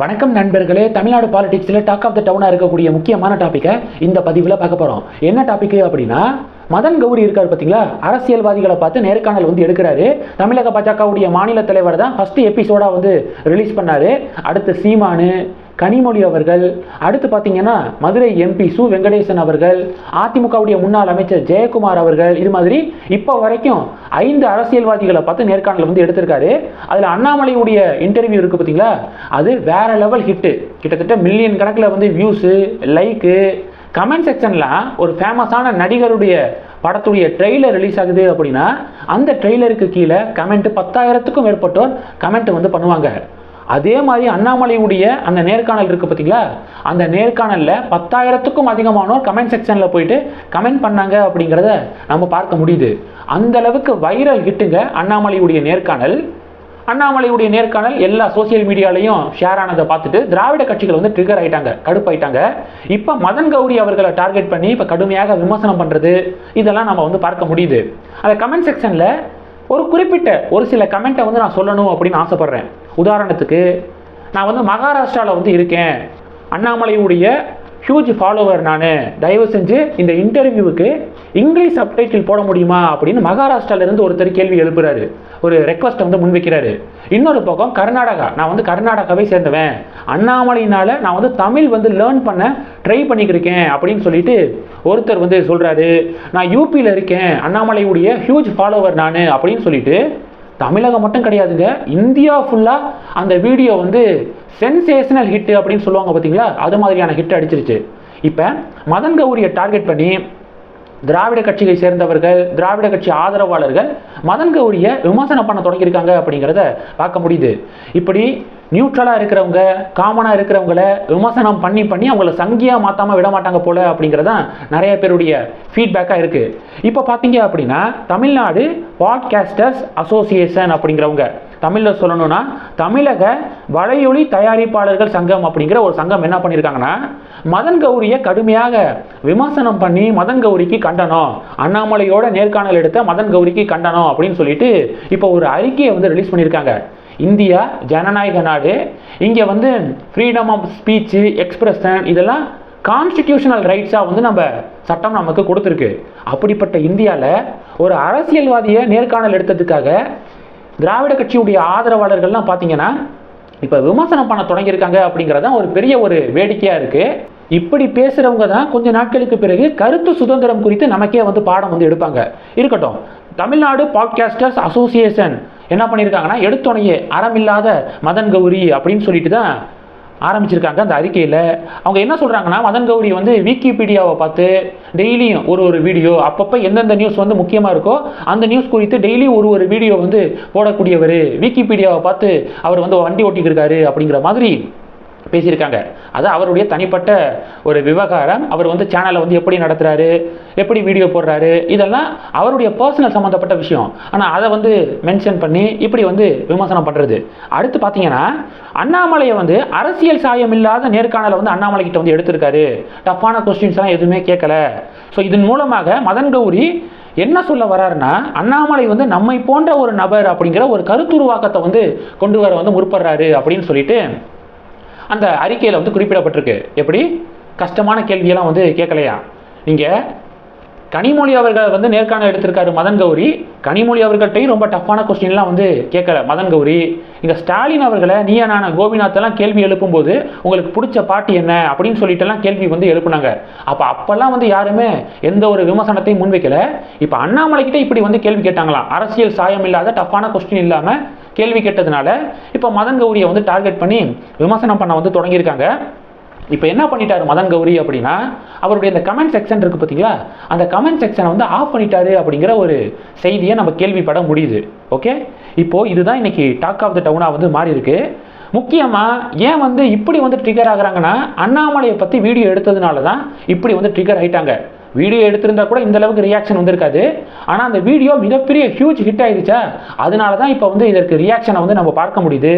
வணக்கம் நண்பர்களே தமிழ்நாடு பாலிடிக்ஸில் டாக் ஆஃப் த டவுனாக இருக்கக்கூடிய முக்கியமான டாப்பிக்கை இந்த பதிவில் பார்க்க போகிறோம் என்ன டாப்பிக்கு அப்படின்னா மதன் கௌரி இருக்கார் பார்த்தீங்களா? அரசியல்வாதிகளை பார்த்து நேர்காணல் வந்து எடுக்கிறாரு. தமிழக பாஜகவுடைய மாநில தலைவர் தான் ஃபஸ்ட்டு எபிசோடா வந்து ரிலீஸ் பண்ணார். அடுத்து சீமானு கனிமொழி அவர்கள் அடுத்து பார்த்தீங்கன்னா மதுரை எம்பி சு வெங்கடேசன் அவர்கள் அதிமுகவுடைய முன்னாள் அமைச்சர் ஜெயக்குமார் அவர்கள் இது மாதிரி இப்போ வரைக்கும் ஐந்து அரசியல்வாதிகளை பார்த்து நேர்காணல் வந்து எடுத்திருக்காரு. அதில் அண்ணாமலையுடைய இன்டர்வியூ இருக்குது பார்த்தீங்களா? அது வேற லெவல் ஹிட்டு கிட்டத்தட்ட மில்லியன் கணக்கில் வந்து வியூஸு லைக்கு கமெண்ட் செக்ஷன்லாம் ஒரு ஃபேமஸான நடிகருடைய படத்துடைய ட்ரெய்லர் ரிலீஸ் ஆகுது அப்படின்னா அந்த ட்ரெய்லருக்கு கீழே கமெண்ட் பத்தாயிரத்துக்கும் மேற்பட்டோர் கமெண்ட் வந்து பண்ணுவாங்க. அதே மாதிரி அண்ணாமலையுடைய அந்த நேர்காணல் இருக்குது பார்த்தீங்களா அந்த நேர்காணலில் பத்தாயிரத்துக்கும் அதிகமானோர் கமெண்ட் செக்ஷனில் போயிட்டு கமெண்ட் பண்ணாங்க அப்படிங்கிறத நம்ம பார்க்க முடியுது. அந்த அளவுக்கு வைரல் கிட்டுங்க அண்ணாமலையுடைய நேர்காணல். அண்ணாமலையுடைய நேர்காணல் எல்லா சோசியல் மீடியாலையும் ஷேர் ஆனதை பார்த்துட்டு திராவிட கட்சிகள் வந்து ட்ரிகர் ஆயிட்டாங்க கடுப்பாயிட்டாங்க. இப்போ மதன் கௌரி அவர்களை டார்கெட் பண்ணி இப்போ கடுமையாக விமர்சனம் பண்ணுறது இதெல்லாம் நம்ம வந்து பார்க்க முடியுது. அந்த கமெண்ட் செக்ஷனில் ஒரு குறிப்பிட்ட ஒரு சில கமெண்ட்டை வந்து நான் சொல்லணும் அப்படின்னு ஆசைப்பட்றேன். உதாரணத்துக்கு நான் வந்து மகாராஷ்டிராவில் வந்து இருக்கேன். அண்ணாமலையுடைய ஹியூஜ் ஃபாலோவர் நான். தயவு செஞ்சு இந்த இன்டர்வியூவுக்கு இங்கிலீஷ் சப்டைட்டில் போட முடியுமா அப்படின்னு மகாராஷ்டிராலேருந்து ஒருத்தர் கேள்வி எழுப்புறாரு. ஒரு ரெக்வஸ்ட்டை வந்து முன்வைக்கிறாரு. இன்னொரு பக்கம் கர்நாடகா. நான் வந்து கர்நாடகாவை சேர்ந்தவன். அண்ணாமலையினால் நான் வந்து தமிழ் வந்து லேர்ன் பண்ண ட்ரை பண்ணிக்கிருக்கேன் அப்படின்னு சொல்லிட்டு ஒருத்தர் வந்து சொல்கிறாரு நான் யூபியில் இருக்கேன். அண்ணாமலையுடைய ஹியூஜ் ஃபாலோவர் நான் அப்படின்னு சொல்லிட்டு தமிழகம் மட்டும் கிடையாதுங்க. இந்தியா ஃபுல்லாக அந்த வீடியோ வந்து சென்சேஷனல் ஹிட் அப்படின்னு சொல்லுவாங்க பார்த்தீங்களா அது மாதிரியான ஹிட் அடிச்சிருச்சு. இப்போ மதன் கௌரியை டார்கெட் பண்ணி திராவிட கட்சியை சேர்ந்தவர்கள் திராவிட கட்சி ஆதரவாளர்கள் மதன் கௌரியை விமர்சனம் பண்ண தொடங்கியிருக்காங்க அப்படிங்கிறத பார்க்க முடியுது. இப்படி நியூட்ரலாக இருக்கிறவங்க காமனாக இருக்கிறவங்கள விமர்சனம் பண்ணி பண்ணி அவங்கள சங்கியாக மாற்றாமல் விட மாட்டாங்க போல அப்படிங்கிறதான் நிறைய பேருடைய ஃபீட்பேக்காக இருக்குது இப்போ பார்த்தீங்க அப்படின்னா தமிழ்நாடு பாட்காஸ்டர்ஸ் அசோசியேஷன் அப்படிங்கிறவங்க. தமிழில் சொல்லணும்னா தமிழக வலையொலி தயாரிப்பாளர்கள் சங்கம் அப்படிங்கிற ஒரு சங்கம் என்ன பண்ணியிருக்காங்கன்னா மதன் கௌரியை கடுமையாக விமர்சனம் பண்ணி மதன் கௌரிக்கு கண்டனம் அண்ணாமலையோட நேர்காணல் எடுத்த மதன் கௌரிக்கு கண்டனம் அப்படின்னு சொல்லிட்டு இப்போ ஒரு அறிக்கையை வந்து ரிலீஸ் பண்ணியிருக்காங்க இந்தியா ஜனநாயக நாடு இங்கே வந்து ஃப்ரீடம் ஆஃப் ஸ்பீச்சு எக்ஸ்பிரஷன் இதெல்லாம் கான்ஸ்டிடியூஷனல் ரைட்ஸாக வந்து நம்ம சட்டம் நமக்கு கொடுத்துருக்கு. அப்படிப்பட்ட இந்தியாவில் ஒரு அரசியல்வாதியை நேர்காணல் எடுத்ததுக்காக திராவிட கட்சியுடைய ஆதரவாளர்கள்லாம் பார்த்தீங்கன்னா இப்போ விமர்சனம் பண்ண தொடங்கியிருக்காங்க அப்படிங்கிறது தான் ஒரு பெரிய ஒரு வேடிக்கையாக இருக்குது இப்படி பேசுகிறவங்க தான் கொஞ்ச நாட்களுக்கு பிறகு கருத்து சுதந்திரம் குறித்து நமக்கே வந்து பாடம் வந்து எடுப்பாங்க. இருக்கட்டும் தமிழ்நாடு பாட்காஸ்டர்ஸ் அசோசியேஷன் என்ன பண்ணியிருக்காங்கன்னா எடுத்தோனையே அறமில்லாத மதன் கௌரி அப்படின்னு சொல்லிட்டு தான் ஆரம்பிச்சிருக்காங்க அந்த அறிக்கையில். அவங்க என்ன சொல்கிறாங்கன்னா மதன் கௌரி வந்து விக்கிபீடியாவை பார்த்து டெய்லியும் ஒரு ஒரு வீடியோ அப்பப்போ எந்தெந்த நியூஸ் வந்து முக்கியமாக இருக்கோ அந்த நியூஸ் குறித்து டெய்லி ஒரு ஒரு வீடியோ வந்து போடக்கூடியவர். விக்கிபீடியாவை பார்த்து அவர் வந்து வண்டி ஓட்டிக்கிருக்காரு அப்படிங்கிற மாதிரி பேசியிருக்காங்க. அது அவருடைய தனிப்பட்ட ஒரு விவகாரம். அவர் வந்து சேனலை வந்து எப்படி நடத்துகிறாரு எப்படி வீடியோ போடுறாரு இதெல்லாம் அவருடைய பர்சனல் சம்மந்தப்பட்ட விஷயம். ஆனால் அதை வந்து மென்ஷன் பண்ணி இப்படி வந்து விமர்சனம் பண்ணுறது அடுத்து பார்த்தீங்கன்னா அண்ணாமலையை வந்து அரசியல் சாயம் இல்லாத நேர்காணலை வந்து அண்ணாமலை கிட்ட வந்து எடுத்திருக்காரு. டஃப்பான கொஸ்டின்ஸ்லாம் எதுவுமே கேட்கல. ஸோ இதன் மூலமாக மதன் கௌரி என்ன சொல்ல வராருன்னா அண்ணாமலை வந்து நம்மை போன்ற ஒரு நபர் அப்படிங்கிற ஒரு கருத்துருவாக்கத்தை வந்து கொண்டு வர வந்து முற்படுறாரு அப்படின்னு சொல்லிட்டு அந்த அறிக்கையில் வந்து குறிப்பிடப்பட்டிருக்கு. எப்படி? கஷ்டமான கேள்வியெல்லாம் வந்து கேட்கலையா? நீங்கள் கனிமொழி அவர்கள் வந்து நேர்காணல் எடுத்திருக்காரு மதன் கௌரி. கனிமொழி அவர்கள்ட்டையும் ரொம்ப டஃப்பான கொஸ்டின்லாம் வந்து கேட்கல மதன் கௌரி. இங்கே ஸ்டாலின் அவர்களை நீயா நான கோபிநாத்தெல்லாம் கேள்வி எழுப்பும்போது உங்களுக்கு பிடிச்ச பாட்டு என்ன? அப்படின்னு சொல்லிட்டுலாம் கேள்வி வந்து எழுப்புனாங்க. அப்போ அப்போல்லாம் வந்து யாருமே எந்த ஒரு விமர்சனத்தையும் முன்வைக்கல. இப்போ அண்ணாமலைக்கிட்ட இப்படி வந்து கேள்வி கேட்டாங்களாம். அரசியல் சாயம் இல்லாத டஃப்பான கொஸ்டின் இல்லாமல் கேள்வி கேட்டதுனால இப்போ மதன் கௌரியை வந்து டார்கெட் பண்ணி விமர்சனம் பண்ண வந்து தொடங்கியிருக்காங்க. இப்போ என்ன பண்ணிட்டாரு மதன் கௌரி அப்படின்னா அவருடைய இந்த கமெண்ட் செக்ஷன் இருக்குது பார்த்தீங்களா அந்த கமெண்ட் செக்ஷனை வந்து ஆஃப் பண்ணிட்டாரு அப்படிங்கிற ஒரு செய்தியை நம்ம கேள்விப்பட முடியுது. ஓகே இப்போது இதுதான் இன்றைக்கி டாக் ஆஃப் த டவுனாக வந்து மாறி இருக்கு. முக்கியமாக ஏன் வந்து இப்படி வந்து ட்ரிகர் ஆகுறாங்கன்னா அண்ணாமலையை பற்றி வீடியோ எடுத்ததுனால தான் இப்படி வந்து ட்ரிகர் ஆகிட்டாங்க வீடியோ எடுத்திருந்தா கூட இந்த அளவுக்கு ரியாக்ஷன் வந்திருக்காது. ஆனால் அந்த வீடியோ மிகப்பெரிய ஹியூஜ் ஹிட் ஆயிடுச்சா அதனால தான் இப்போ வந்து இதற்கு ரியாக்ஷனை வந்து நம்ம பார்க்க முடியுது.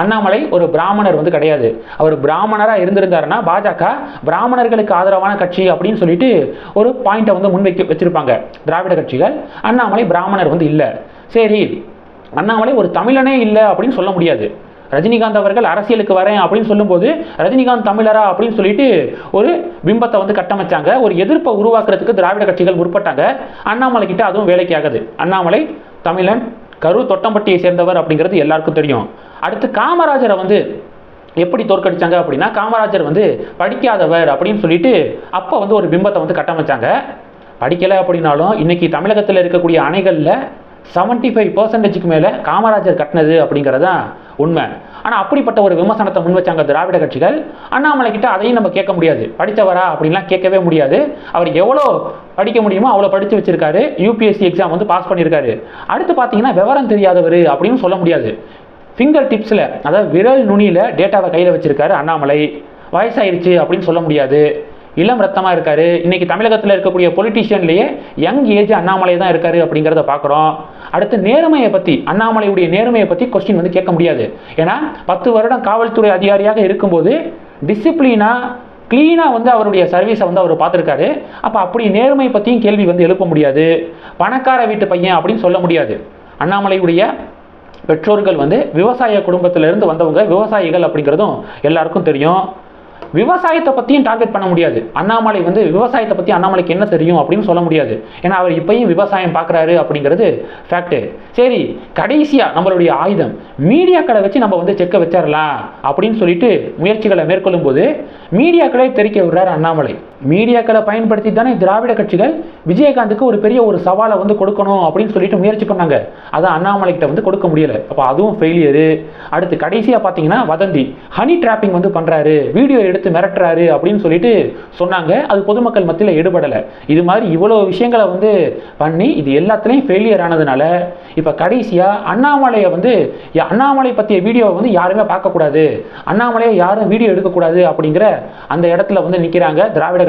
அண்ணாமலை ஒரு பிராமணர் வந்து கிடையாது. அவர் பிராமணராக இருந்திருந்தாருன்னா பாஜக பிராமணர்களுக்கு ஆதரவான கட்சி அப்படின்னு சொல்லிட்டு ஒரு பாயிண்ட்டை வந்து முன்வைக்க வச்சுருப்பாங்க. திராவிட கட்சிகள். அண்ணாமலை பிராமணர் வந்து இல்லை. சரி அண்ணாமலை ஒரு தமிழனே இல்லை அப்படின்னு சொல்ல முடியாது. ரஜினிகாந்த் அவர்கள் அரசியலுக்கு வரேன் அப்படின்னு சொல்லும்போது ரஜினிகாந்த் தமிழரா அப்படின்னு சொல்லிட்டு ஒரு பிம்பத்தை வந்து கட்டமைச்சாங்க. ஒரு எதிர்ப்பை உருவாக்குறதுக்கு திராவிட கட்சிகள் முற்பட்டாங்க. அண்ணாமலை கிட்ட அதுவும் வேலைக்கு ஆகுது. அண்ணாமலை தமிழன் கரு தொட்டம்பட்டியை சேர்ந்தவர் அப்படிங்கிறது எல்லாருக்கும் தெரியும். அடுத்து காமராஜரை வந்து எப்படி தோற்கடிச்சாங்க அப்படின்னா காமராஜர் வந்து படிக்காதவர் அப்படின்னு சொல்லிட்டு அப்போ வந்து ஒரு பிம்பத்தை வந்து கட்டமைச்சாங்க. படிக்கலை அப்படின்னாலும் இன்னைக்கு தமிழகத்தில் இருக்கக்கூடிய அணைகளில் செவன்ட்டி ஃபைவ் பர்சன்டேஜுக்கு மேலே காமராஜர் கட்டினது அப்படிங்கிறது தான் உண்மை. ஆனால் அப்படிப்பட்ட ஒரு விமர்சனத்தை முன் வச்சாங்க திராவிட கட்சிகள் அண்ணாமலை கிட்ட அதையும் நம்ம கேட்க முடியாது. படித்தவரா அப்படின்லாம் கேட்கவே முடியாது. அவர் எவ்வளோ படிக்க முடியுமோ அவ்வளோ படித்து வச்சிருக்காரு. யூபிஎஸ்சி எக்ஸாம் வந்து பாஸ் பண்ணியிருக்காரு அடுத்து பார்த்தீங்கன்னா விவரம் தெரியாதவர் அப்படின்னு சொல்ல முடியாது. ஃபிங்கர் டிப்ஸில் அதாவது விரல் நுனியில் டேட்டாவை கையில் வச்சிருக்காரு அண்ணாமலை. வயசாயிருச்சு அப்படின்னு சொல்ல முடியாது. இளம் ரத்தமாக இருக்காரு. இன்னைக்கு தமிழகத்தில் இருக்கக்கூடிய பொலிட்டீஷியன்லேயே யங் ஏஜ் அண்ணாமலை தான் இருக்காரு அப்படிங்கிறத பார்க்குறோம். அடுத்து நேர்மையை பற்றி அண்ணாமலையுடைய நேர்மையை பற்றி கொஸ்டின் வந்து கேட்க முடியாது. ஏன்னா பத்து வருடம் காவல்துறை அதிகாரியாக இருக்கும்போது டிசிப்ளினாக க்ளீனாக வந்து அவருடைய சர்வீஸை வந்து அவர் பார்த்துருக்காரு. அப்போ அப்படி நேர்மை பற்றியும் கேள்வி வந்து எழுப்ப முடியாது. பணக்கார வீட்டு பையன் அப்படின்னு சொல்ல முடியாது. அண்ணாமலையுடைய பெற்றோர்கள் வந்து விவசாய குடும்பத்திலிருந்து வந்தவங்க விவசாயிகள் அப்படிங்கிறதும் எல்லாருக்கும் தெரியும். விவசாயத்தை பற்றியும் டார்கெட் பண்ண முடியாது. அண்ணாமலை வந்து விவசாயத்தை பற்றி அண்ணாமலைக்கு என்ன தெரியும் அப்படின்னு சொல்ல முடியாது. ஏன்னா அவர் இப்பயும் விவசாயம் பார்க்குறாரு அப்படிங்கிறது ஃபேக்ட்டு சரி கடைசியாக நம்மளுடைய ஆயுதம். மீடியாக்களை வச்சு நம்ம வந்து செக்க வச்சிடலாம் அப்படின்னு சொல்லிட்டு முயற்சிகளை மேற்கொள்ளும் போது மீடியாக்களை தெரிக்க விடுறாரு அண்ணாமலை. மீடியாக்களை பயன்படுத்தி தானே திராவிட கட்சிகள் விஜயகாந்துக்கு ஒரு பெரிய ஒரு சவாலை வந்து கொடுக்கணும் அப்படின்னு சொல்லிட்டு முயற்சி பண்ணாங்க. அதை அண்ணாமலை கிட்ட வந்து கொடுக்க முடியல. அப்போ அதுவும் ஃபெயிலியரு அடுத்து கடைசியாக பார்த்தீங்கன்னா வதந்தி. ஹனி டிராப்பிங் வந்து பண்ணுறாரு வீடியோ எடுத்து மிரட்டுறாரு அப்படின்னு சொல்லிட்டு சொன்னாங்க. அது பொதுமக்கள் மத்தியில் எடுபடலை இது மாதிரி இவ்வளோ விஷயங்களை வந்து பண்ணி இது எல்லாத்துலேயும் ஃபெயிலியர் ஆனதுனால இப்போ கடைசியாக அண்ணாமலையை வந்து அண்ணாமலை பற்றிய வீடியோவை வந்து யாருமே பார்க்கக்கூடாது. அண்ணாமலையை யாரும் வீடியோ எடுக்கக்கூடாது அப்படிங்கிற அந்த இடத்துல வந்து நிற்கிறாங்க திராவிட